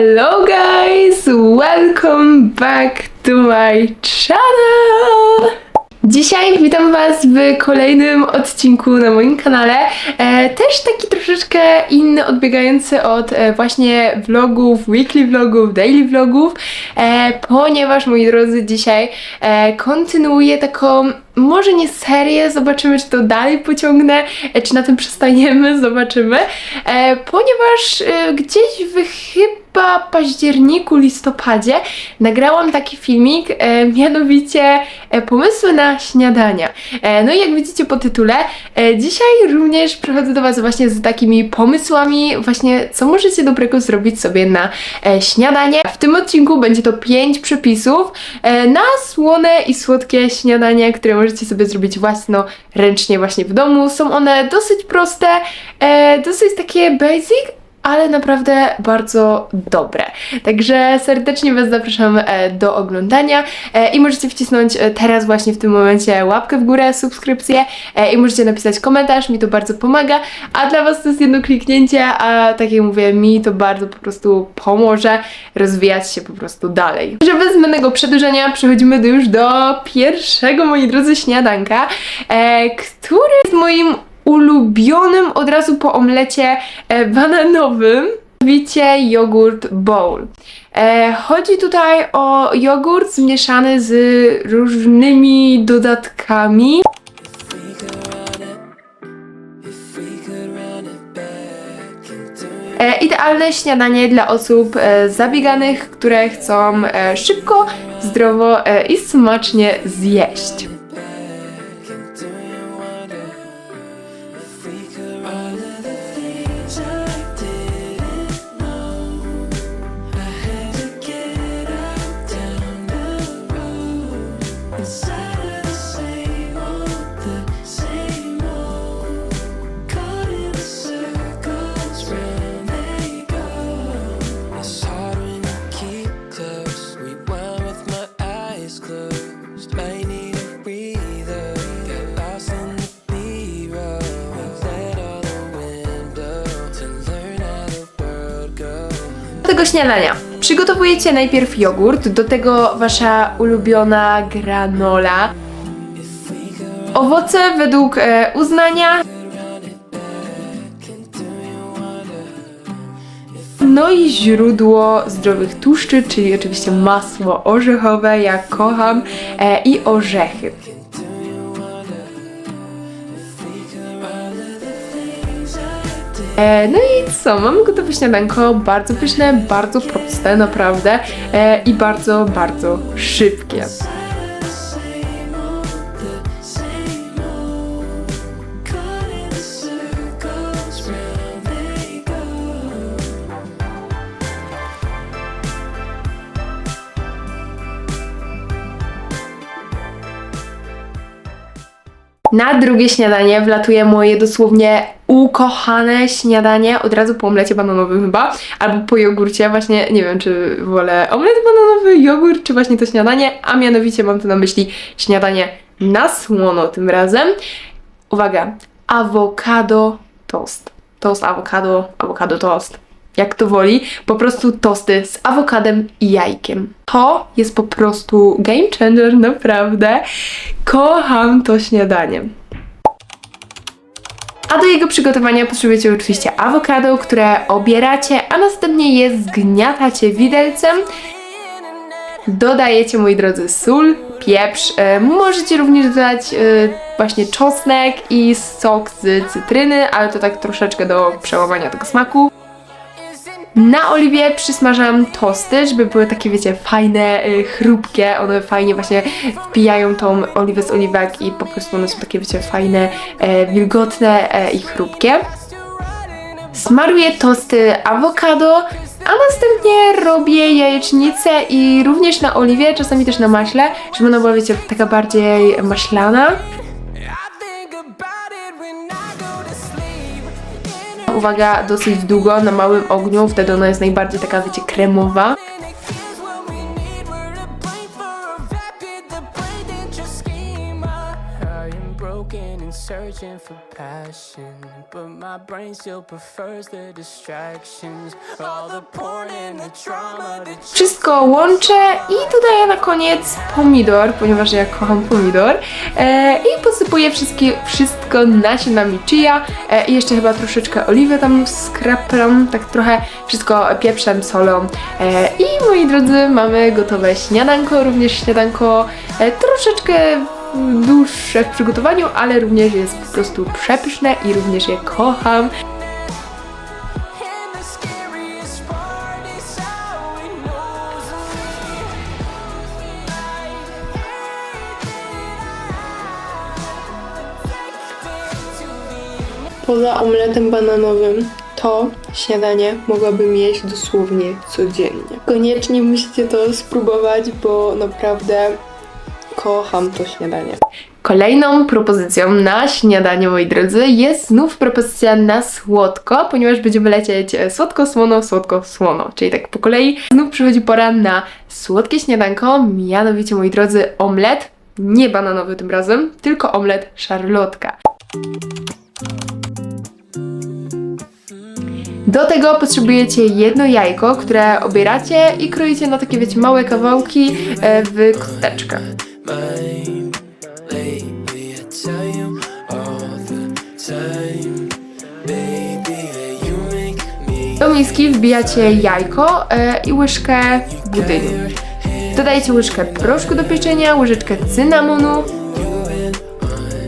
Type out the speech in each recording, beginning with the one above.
Hello guys, welcome back to my channel! Dzisiaj witam Was w kolejnym odcinku na moim kanale. E, też taki troszeczkę inny, odbiegający od e, właśnie vlogów, weekly vlogów, daily vlogów, e, ponieważ moi drodzy, dzisiaj e, kontynuuję taką, może nie serię, zobaczymy czy to dalej pociągnę, e, czy na tym przestaniemy, zobaczymy, e, ponieważ e, gdzieś w chyba październiku, listopadzie nagrałam taki filmik, e, mianowicie e, pomysły na śniadania. E, no i jak widzicie po tytule, e, dzisiaj również przychodzę do Was właśnie z takimi pomysłami, właśnie co możecie dobrego zrobić sobie na e, śniadanie. W tym odcinku będzie to 5 przepisów e, na słone i słodkie śniadanie, które możecie sobie zrobić własnoręcznie właśnie w domu. Są one dosyć proste, e, dosyć takie basic, ale naprawdę bardzo dobre. Także serdecznie Was zapraszam e, do oglądania e, i możecie wcisnąć e, teraz właśnie w tym momencie łapkę w górę, subskrypcję i możecie napisać komentarz, mi to bardzo pomaga, a dla Was to jest jedno kliknięcie, a tak jak mówię, mi to bardzo po prostu pomoże rozwijać się po prostu dalej. Że bez zbędnego przedłużenia przechodzimy już do pierwszego, moi drodzy, śniadanka, który jest moim ulubionym od razu po omlecie e, bananowym. Mianowicie jogurt bowl. E, chodzi tutaj o jogurt zmieszany z różnymi dodatkami. E, idealne śniadanie dla osób e, zabieganych, które chcą e, szybko, zdrowo e, i smacznie zjeść. Do śniadania. Przygotowujecie najpierw jogurt, do tego wasza ulubiona granola, owoce według e, uznania, no i źródło zdrowych tłuszczy, czyli oczywiście masło orzechowe, ja kocham, e, i orzechy. E, no i co, mamy gotowe śniadanko, bardzo pyszne, bardzo proste, naprawdę e, i bardzo, bardzo szybkie. Na drugie śniadanie wlatuje moje dosłownie ukochane śniadanie, od razu po omlecie bananowym chyba, albo po jogurcie, właśnie nie wiem, czy wolę omlet bananowy, jogurt, czy właśnie to śniadanie, a mianowicie mam tu na myśli śniadanie na słono tym razem. Uwaga, awokado toast. Toast awokado, awokado toast. Jak to woli, po prostu tosty z awokadem i jajkiem. To jest po prostu game changer, naprawdę. Kocham to śniadanie. A do jego przygotowania potrzebujecie oczywiście awokado, które obieracie, a następnie je zgniatacie widelcem. Dodajecie, moi drodzy, sól, pieprz. E, możecie również dodać e, właśnie czosnek i sok z cytryny, ale to tak troszeczkę do przełamania tego smaku. Na oliwie przysmażam tosty, żeby były takie, wiecie, fajne, y, chrupkie. One fajnie właśnie wpijają tą oliwę z oliwek i po prostu one są takie, wiecie, fajne, e, wilgotne e, i chrupkie. Smaruję tosty awokado, a następnie robię jajecznicę i również na oliwie, czasami też na maśle, żeby ona była, wiecie, taka bardziej maślana. Uwaga, dosyć długo, na małym ogniu, wtedy ona jest najbardziej taka, wiecie, kremowa. Searching for passion, but my brain still prefers the distractions. All the porn and the trauma that Wszystko łączę i dodaję na koniec pomidor, ponieważ ja kocham pomidor. E, I posypuję wszystkie, wszystko nasionami chia e, i jeszcze chyba troszeczkę oliwy tam skraplam, tak trochę wszystko pieprzem, solą. E, I moi drodzy, mamy gotowe śniadanko, również śniadanko e, troszeczkę dłuższe w przygotowaniu, ale również jest po prostu przepyszne i również je kocham. Poza omletem bananowym to śniadanie mogłabym jeść dosłownie codziennie. Koniecznie musicie to spróbować, bo naprawdę kocham to śniadanie. Kolejną propozycją na śniadanie, moi drodzy, jest znów propozycja na słodko, ponieważ będziemy lecieć e, słodko, słono, słodko, słono, czyli tak po kolei. Znów przychodzi pora na słodkie śniadanko, mianowicie, moi drodzy, omlet, nie bananowy tym razem, tylko omlet szarlotka. Do tego potrzebujecie jedno jajko, które obieracie i kroicie na takie, wiecie, małe kawałki e, w kosteczkę. Mine. Lately, I tell you all the time, baby, that you make me Do miski wbijacie jajko e, i łyżkę budyni. Dodajecie łyżkę proszku do pieczenia, łyżeczkę cynamonu,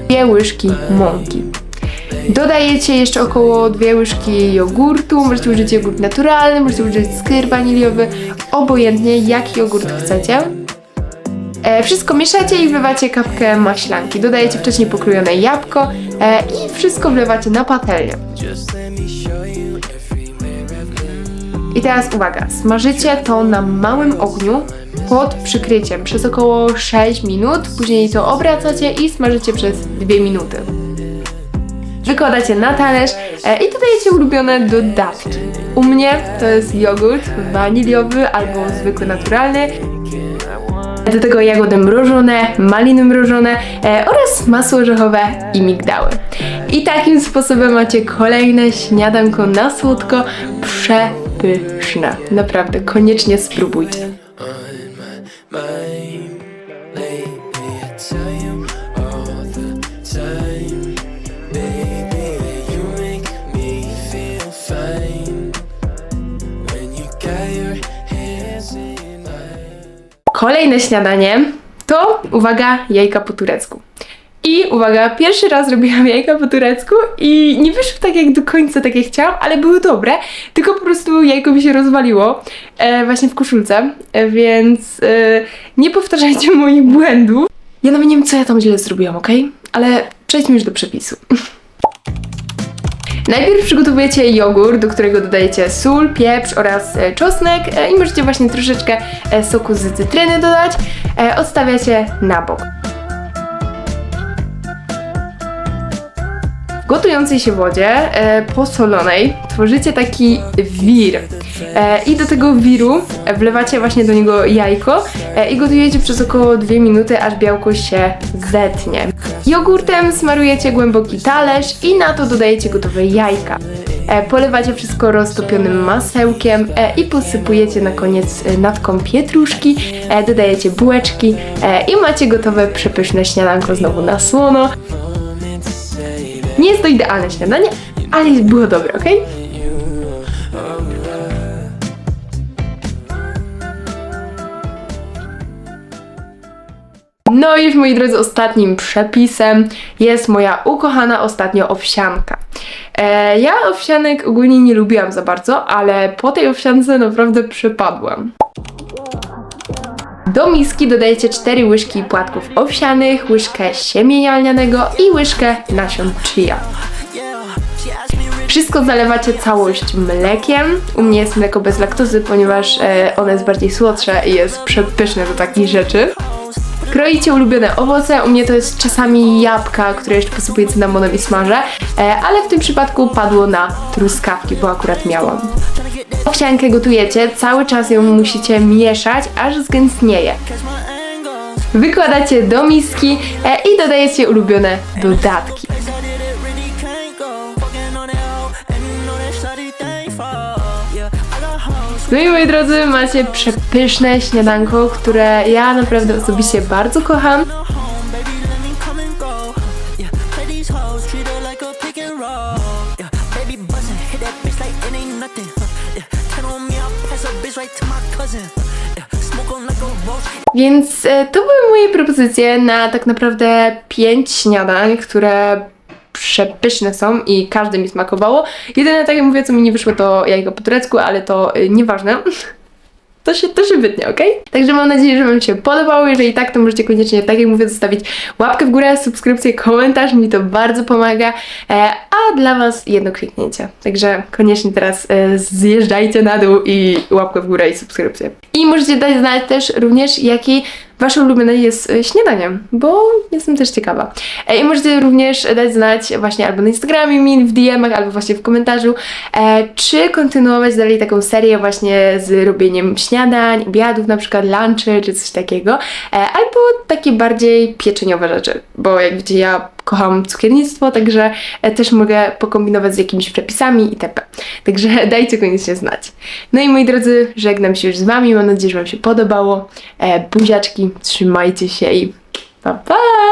dwie łyżki mąki. Dodajecie jeszcze około dwie łyżki jogurtu, możecie użyć jogurt naturalny, możecie użyć skyr waniliowy, obojętnie jaki jogurt chcecie. E, wszystko mieszacie i wlewacie kapkę maślanki. Dodajecie wcześniej pokrojone jabłko e, i wszystko wlewacie na patelnię. I teraz uwaga, smażycie to na małym ogniu pod przykryciem przez około 6 minut, później to obracacie i smażycie przez 2 minuty. Wykładacie na talerz e, i dodajecie ulubione dodatki. U mnie to jest jogurt waniliowy albo zwykły naturalny. Do tego jagody mrożone, maliny mrożone e, oraz masło orzechowe i migdały. I takim sposobem macie kolejne śniadanko na słodko przepyszne. Naprawdę, koniecznie spróbujcie. Kolejne śniadanie to, uwaga, jajka po turecku. I uwaga, pierwszy raz robiłam jajka po turecku i nie wyszły tak jak do końca tak jak chciałam, ale były dobre, tylko po prostu jajko mi się rozwaliło e, właśnie w koszulce, e, więc e, nie powtarzajcie moich błędów. Ja nawet nie wiem, co ja tam źle zrobiłam, ok? Ale przejdźmy już do przepisu. Najpierw przygotowujecie jogurt, do którego dodajecie sól, pieprz oraz e, czosnek e, i możecie właśnie troszeczkę e, soku z cytryny dodać. Odstawiacie na bok. Gotującej się wodzie e, posolonej tworzycie taki wir. E, I do tego wiru wlewacie właśnie do niego jajko e, i gotujecie przez około 2 minuty, aż białko się zetnie. Jogurtem smarujecie głęboki talerz i na to dodajecie gotowe jajka. E, polewacie wszystko roztopionym masełkiem e, i posypujecie na koniec e, natką pietruszki, dodajecie bułeczki i macie gotowe przepyszne śniadanko znowu na słono. Nie jest to idealne śniadanie, ale było dobre, ok? No i już moi drodzy, ostatnim przepisem jest moja ukochana ostatnio owsianka. E, ja owsianek ogólnie nie lubiłam za bardzo, ale po tej owsiance naprawdę przepadłam. Do miski dodajecie 4 łyżki płatków owsianych, łyżkę siemienia i łyżkę nasion chia. Wszystko zalewacie całość mlekiem. U mnie jest mleko bez laktozy, ponieważ e, ono jest bardziej słodsze i jest przepyszne do takich rzeczy. Kroicie ulubione owoce, u mnie to jest czasami jabłka, które jeszcze posypuję cynamonem i smażę, e, ale w tym przypadku padło na truskawki, bo akurat miałam. Owsiankę gotujecie, cały czas ją musicie mieszać, aż zgęstnieje. Wykładacie do miski e, i dodajecie ulubione dodatki. No i moi drodzy, macie przepyszne śniadanko, które ja naprawdę osobiście bardzo kocham. Więc e, to były moje propozycje na tak naprawdę pięć śniadań, które przepyszne są i każde mi smakowało. Jedyne, tak jak mówię, co mi nie wyszło, to jajko po turecku, ale to y, nieważne. To się, to się wytnie, ok? Także mam nadzieję, że Wam się podobało. Jeżeli tak, to możecie koniecznie, tak jak mówię, zostawić łapkę w górę, subskrypcję, komentarz. Mi to bardzo pomaga. E, a dla Was jedno kliknięcie. Także koniecznie teraz e, zjeżdżajcie na dół i łapkę w górę i subskrypcję. I możecie dać znać też również, jaki Wasze ulubione jest e, śniadaniem, bo jestem też ciekawa. E, I możecie również dać znać właśnie albo na Instagramie, mi w DM-ach, albo właśnie w komentarzu, e, czy kontynuować dalej taką serię właśnie z robieniem śniadań, obiadów, na przykład lunchy, czy coś takiego, albo takie bardziej pieczeniowe rzeczy, bo jak wiecie, ja kocham cukiernictwo, także e, też mogę pokombinować z jakimiś przepisami itp. Także dajcie koniecznie znać. No i moi drodzy, żegnam się już z Wami, mam nadzieję, że Wam się podobało. E, buziaczki, trzymajcie się i pa pa!